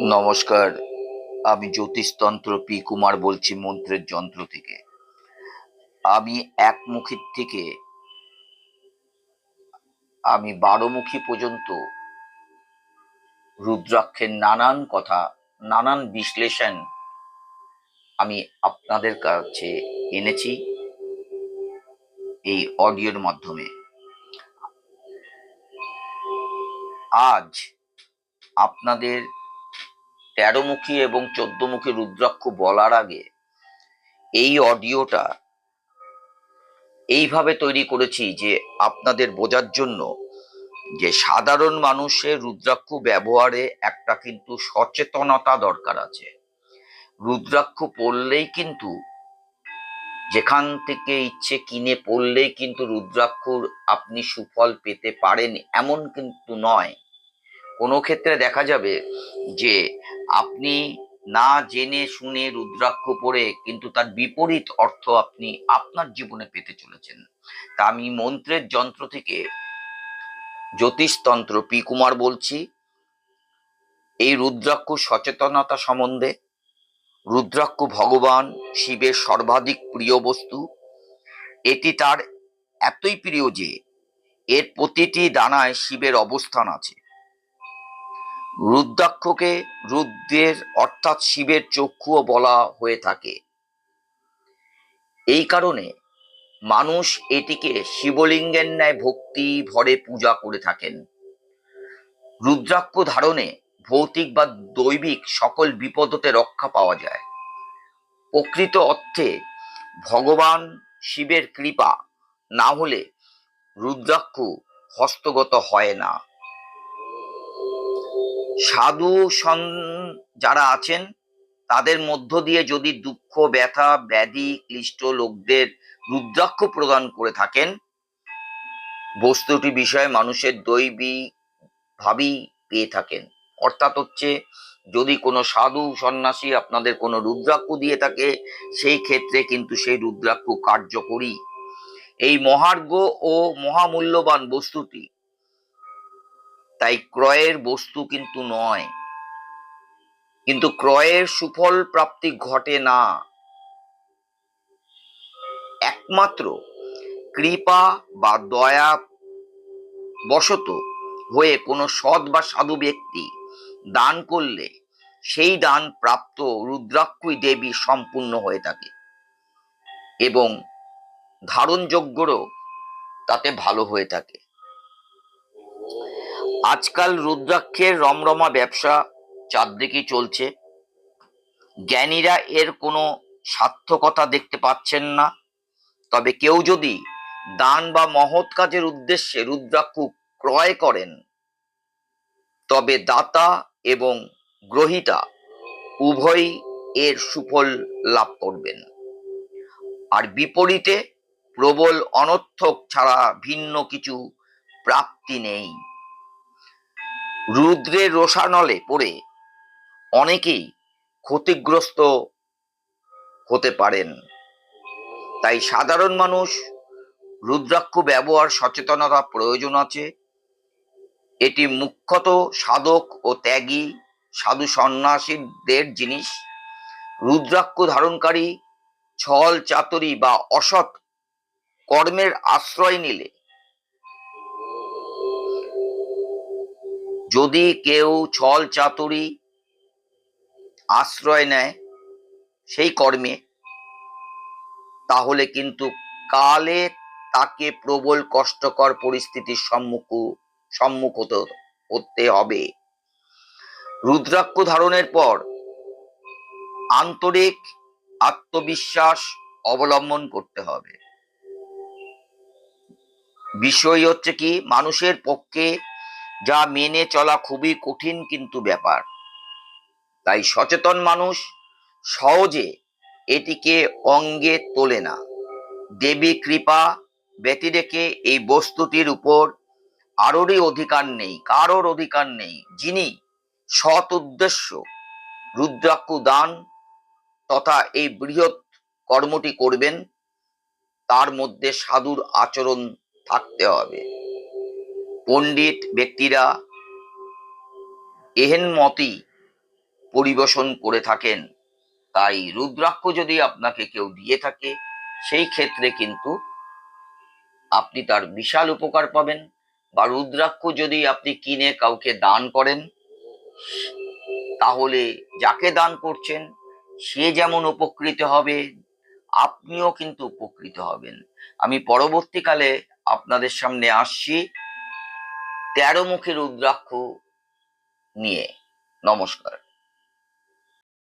নমস্কার, আমি জ্যোতিষতন্ত্র পি কুমার বলছি মন্ত্রের যন্ত্র থেকে। আমি একমুখীর থেকে, আমি বারোমুখী পর্যন্ত রুদ্রাক্ষের নানান কথা, নানান বিশ্লেষণ আমি আপনাদের কাছে এনেছি এই অডিওর মাধ্যমে। আজ আপনাদের তেরোমুখী এবং চোদ্দমুখী রুদ্রাক্ষ বলার আগে এই অডিওটা এইভাবে তৈরি করেছি যে আপনাদের বোঝার জন্য যে সাধারণ মানুষের রুদ্রাক্ষ ব্যবহারে একটা কিন্তু সচেতনতা দরকার আছে। রুদ্রাক্ষ পড়লেই কিন্তু যেখান থেকে ইচ্ছে কিনে পড়লেই কিন্তু রুদ্রাক্ষর আপনি সুফল পেতে পারেন এমন কিন্তু নয়। কোনো ক্ষেত্রে দেখা যাবে যে আপনি না জেনে শুনে রুদ্রাক্ষ পড়ে কিন্তু তার বিপরীত অর্থ আপনি আপনার জীবনে পেতে চলেছেন। তা আমি মন্ত্রের যন্ত্র থেকে জ্যোতিষতন্ত্র পি কুমার বলছি। এই রুদ্রাক্ষ সচেতনতা সম্বন্ধে রুদ্রাক্ষ ভগবান শিবের সর্বাধিক প্রিয় বস্তু। এটি তার এতই প্রিয় যে এর প্রতিটি দানায় শিবের অবস্থান আছে। রুদ্রাক্ষকে রুদ্রের অর্থাৎ শিবের চক্ষুও বলা হয়ে থাকে। এই কারণে মানুষ এটিকে শিবলিঙ্গের ন্যায় ভক্তি ভরে পূজা করে থাকেন। রুদ্রাক্ষ ধারণে ভৌতিক বা দৈবিক সকল বিপদ হতে রক্ষা পাওয়া যায়। প্রকৃত অর্থে ভগবান শিবের কৃপা না হলে রুদ্রাক্ষ হস্তগত হয় না। সাধু সন যারা আছেন, তাদের মধ্য দিয়ে যদি দুঃখ, ব্যথা, ব্যাধি, ক্লিষ্ট লোকদের রুদ্রাক্ষ প্রদান করে থাকেন, বস্তুটি বিষয়ে মানুষের দৈবী ভাবি পেয়ে থাকেন। অর্থাৎ হচ্ছে, যদি কোনো সাধু সন্ন্যাসী আপনাদের কোনো রুদ্রাক্ষ দিয়ে থাকে, সেই ক্ষেত্রে কিন্তু সেই রুদ্রাক্ষ কার্যকরী। এই মহার্ঘ ও মহামূল্যবান বস্তুটি তাই ক্রয়ের বস্তু কিন্তু নয়। কিন্তু ক্রয়ের সুফল প্রাপ্তি ঘটে না। একমাত্র কৃপা বা দয়া বশত হয়ে কোনো সৎ বা সাধু ব্যক্তি দান করলে সেই দান প্রাপ্ত রুদ্রাক্ষই দেবী সম্পূর্ণ হয়ে থাকে এবং ধারণযোগ্যরও তাতে ভালো হয়ে থাকে। আজকাল রুদ্রাক্ষের রমরমা ব্যবসা চারদিকেই চলছে। জ্ঞানীরা এর কোনো সার্থকতা দেখতে পাচ্ছেন না। তবে কেউ যদি দান বা মহৎ কাজের উদ্দেশ্যে রুদ্রাক্ষ ক্রয় করেন, তবে দাতা এবং গ্রহিতা উভয়ই এর সুফল লাভ করবেন। আর বিপরীতে প্রবল অনর্থক ছাড়া ভিন্ন কিছু প্রাপ্তি নেই। রুদ্রের রোষানলে পড়ে অনেকেই ক্ষতিগ্রস্ত হতে পারেন। তাই সাধারণ মানুষ রুদ্রাক্ষ ব্যবহার সচেতনতা প্রয়োজন আছে। এটি মুখ্যত সাধক ও ত্যাগী, সাধু সন্ন্যাসীদের জিনিস। রুদ্রাক্ষ ধারণকারী, ছল, চাতুরি বা অসৎ কর্মের আশ্রয় নিলে যদি কেউ ছল চাতুরি আশ্রয় নেয় সেই কর্মে, তাহলে কিন্তু কালে তাকে প্রবল কষ্টকর পরিস্থিতির সম্মুখ সম্মুখ হতে হবে। রুদ্রাক্ষ ধারণের পর আন্তরিক আত্মবিশ্বাস অবলম্বন করতে হবে। বিষয় হচ্ছে কি, মানুষের পক্ষে যা মেনে চলা খুবই কঠিন কিন্তু ব্যাপার। তাই সচেতন মানুষ সহজে এটিকে অঙ্গে তোলে না। দেবী কৃপা ব্যতি রেখে এই বস্তুটির উপর আরোরই অধিকার নেই, কারোর অধিকার নেই। যিনি সৎ উদ্দেশ্য, রুদ্রাক্ষ দান তথা এই বৃহৎ কর্মটি করবেন, তার মধ্যে সাধুর আচরণ থাকতে হবে। পণ্ডিত ব্যক্তিরা এহেন মতই পরিবেশন করে থাকেন। তাই রুদ্রাক্ষ যদি আপনাকে কেউ দিয়ে থাকে, সেই ক্ষেত্রে কিন্তু আপনি তার বিশাল উপকার পাবেন। বা রুদ্রাক্ষ যদি আপনি কিনে কাউকে দান করেন, তাহলে যাকে দান করছেন, সে যেমন উপকৃত হবে, আপনিও কিন্তু উপকৃত হবেন। আমি পরবর্তীকালে আপনাদের সামনে আসছি। তেরো মুখের রুদ্রাক্ষ নিয়ে নমস্কার।